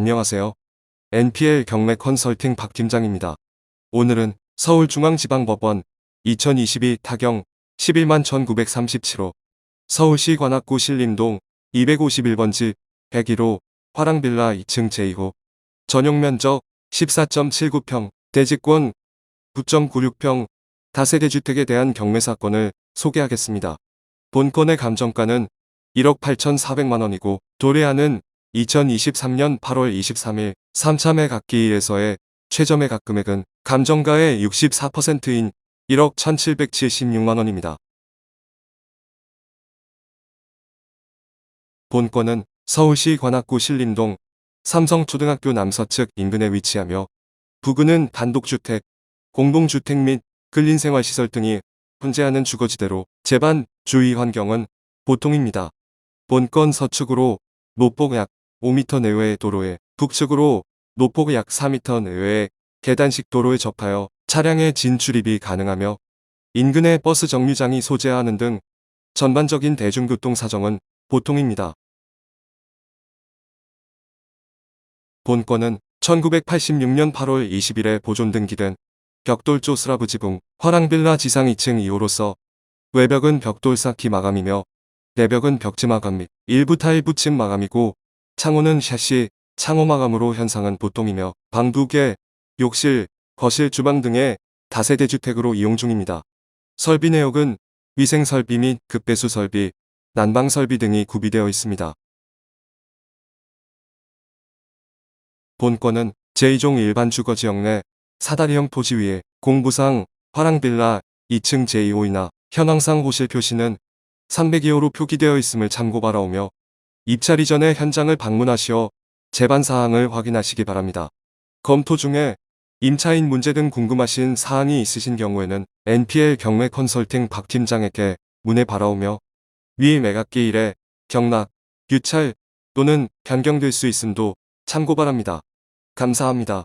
안녕하세요. NPL 경매 컨설팅 박 팀장입니다. 오늘은 서울중앙지방법원 2022 타경 11만 1937호 서울시 관악구 신림동 251번지 101호 화랑빌라 2층 제2호 전용 면적 14.79평 대지권 9.96평 다세대 주택에 대한 경매 사건을 소개하겠습니다. 본건의 감정가는 1억 8,400만 원이고 도래하는 2023년 8월 23일 3차 매각기일에서의 최저 매 각 금액은 감정가의 64%인 1억 1,776만 원입니다. 본건은 서울시 관악구 신림동 삼성초등학교 남서측 인근에 위치하며 부근은 단독주택, 공동주택 및 근린생활시설 등이 혼재하는 주거지대로 재반 주위 환경은 보통입니다. 본건 서측으로 노폭 약 5m 내외의 도로에 북측으로 노폭 약 4m 내외의 계단식 도로에 접하여 차량의 진출입이 가능하며 인근에 버스 정류장이 소재하는 등 전반적인 대중교통 사정은 보통입니다. 본건은 1986년 8월 20일에 보존 등기된 벽돌조 스라브 지붕 화랑빌라 지상 2층 2호로서 외벽은 벽돌 쌓기 마감이며 내벽은 벽지 마감 및 일부 타일 붙임 마감이고 창호는 샤시 창호 마감으로 현상은 보통이며 방 2개, 욕실, 거실, 주방 등의 다세대 주택으로 이용 중입니다. 설비 내역은 위생 설비 및 급배수 설비, 난방 설비 등이 구비되어 있습니다. 본건은 제2종 일반 주거 지역 내 사다리형 토지 위에 공부상 화랑빌라 2층 제2호이나 현황상 호실 표시는 302호로 표기되어 있음을 참고 바라오며 입찰 이전에 현장을 방문하시어 재반 사항을 확인하시기 바랍니다. 검토 중에 임차인 문제 등 궁금하신 사항이 있으신 경우에는 NPL 경매 컨설팅 박 팀장에게 문의 바라오며 위 매각기일에 경락, 유찰 또는 변경될 수 있음도 참고 바랍니다. 감사합니다.